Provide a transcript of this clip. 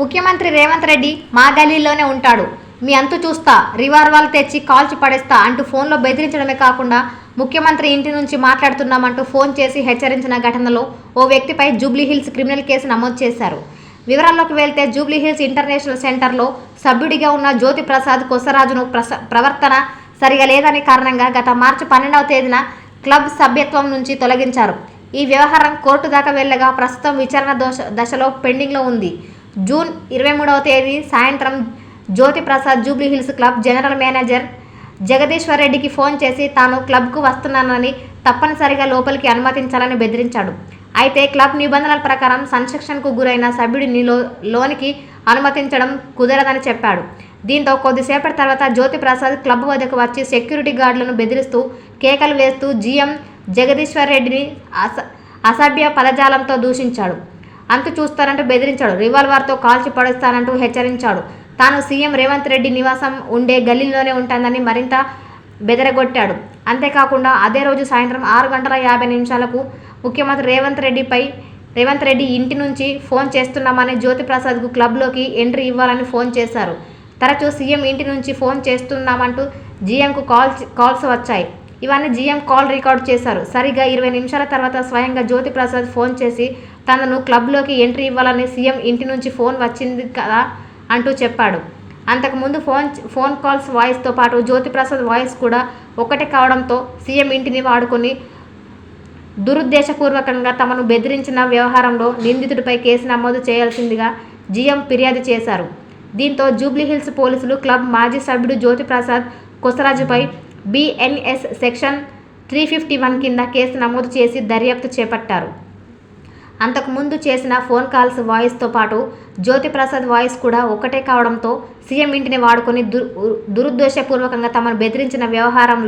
ముఖ్యమంత్రి రేవంత్ రెడ్డి మా గలీలోనే ఉంటాడు. మీ అంతు చూస్తా రివాల్వర్లు తెచ్చి కాల్చి పడేస్తా అంటూ ఫోన్లో బెదిరించడమే కాకుండా ముఖ్యమంత్రి ఇంటి నుంచి మాట్లాడుతున్నామంటూ ఫోన్ చేసి హెచ్చరించిన ఘటనలో ఓ వ్యక్తిపై జూబ్లీహిల్స్ క్రిమినల్ కేసు నమోదు చేశారు. వివరాల్లోకి వెళ్తే జూబ్లీహిల్స్ ఇంటర్నేషనల్ సెంటర్లో సభ్యుడిగా ఉన్న జ్యోతి ప్రసాద్ కొసరాజును ప్రస ప్రవర్తన సరిగా లేదని కారణంగా గత మార్చి పన్నెండవ తేదీన క్లబ్ సభ్యత్వం నుంచి తొలగించారు. ఈ వ్యవహారం కోర్టు దాకా వెళ్ళగా ప్రస్తుతం విచారణ దోష దశలో పెండింగ్లో ఉంది. జూన్ ఇరవై మూడవ తేదీ సాయంత్రం Jyothi Prasad Jubilee Hills club general manager Jagadishwar రెడ్డికి ఫోన్ చేసి తాను క్లబ్కు వస్తున్నానని తప్పనిసరిగా లోపలికి అనుమతించాలని బెదిరించాడు. అయితే క్లబ్ నిబంధనల ప్రకారం సంశిక్షణకు గురైన సభ్యుడిని లో లోనికి అనుమతించడం కుదరదని చెప్పాడు. దీంతో కొద్దిసేపటి తర్వాత జ్యోతి ప్రసాద్ క్లబ్ వద్దకు వచ్చి సెక్యూరిటీ గార్డులను బెదిరిస్తూ కేకలు వేస్తూ జీఎం జగదీశ్వర్ రెడ్డిని అస అసభ్య పదజాలంతో దూషించాడు. అంతు చూస్తానంటూ బెదిరించాడు. రివాల్వర్తో కాల్చి పడేస్తానంటూ హెచ్చరించాడు. తాను సీఎం రేవంత్ రెడ్డి నివాసం ఉండే గల్లీలోనే ఉంటానని మరింత బెదరగొట్టాడు. అంతేకాకుండా అదే రోజు సాయంత్రం ఆరు గంటల యాభై నిమిషాలకు ముఖ్యమంత్రి రేవంత్ రెడ్డిపై రేవంత్ రెడ్డి ఇంటి నుంచి ఫోన్ చేస్తున్నామని జ్యోతిప్రసాద్కు క్లబ్లోకి ఎంట్రీ ఇవ్వాలని ఫోన్ చేశారు. తరచూ సీఎం ఇంటి నుంచి ఫోన్ చేస్తున్నామంటూ జీఎంకు కాల్ కాల్స్ వచ్చాయి. ఇవన్నీ జీఎం కాల్ రికార్డ్ చేశారు. సరిగ్గా ఇరవై నిమిషాల తర్వాత స్వయంగా జ్యోతిప్రసాద్ ఫోన్ చేసి తనను క్లబ్లోకి ఎంట్రీ ఇవ్వాలని సీఎం ఇంటి నుంచి ఫోన్ వచ్చింది కదా అంటూ చెప్పాడు. అంతకుముందు ఫోన్ ఫోన్ కాల్స్ వాయిస్తో పాటు జ్యోతిప్రసాద్ వాయిస్ కూడా ఒకటే కావడంతో సీఎం ఇంటిని వాడుకొని దురుద్దేశపూర్వకంగా తమను బెదిరించిన వ్యవహారంలో నిందితుడిపై కేసు నమోదు చేయాల్సిందిగా జీఎం ఫిర్యాదు చేశారు. దీంతో జూబ్లీహిల్స్ పోలీసులు క్లబ్ మాజీ సభ్యుడు Jyothiprasad కొసరాజుపై BNS section three fifty one కింద కేసు నమోదు చేసి దర్యాప్తు చేపట్టారు. అంతకుముందు చేసిన ఫోన్ కాల్స్ వాయిస్తో పాటు జ్యోతిప్రసాద్ వాయిస్ కూడా ఒక్కటే కావడంతో సీఎం ఇంటిని వాడుకొని దు దురుద్దేశపూర్వకంగా తమను బెదిరించిన వ్యవహారంలో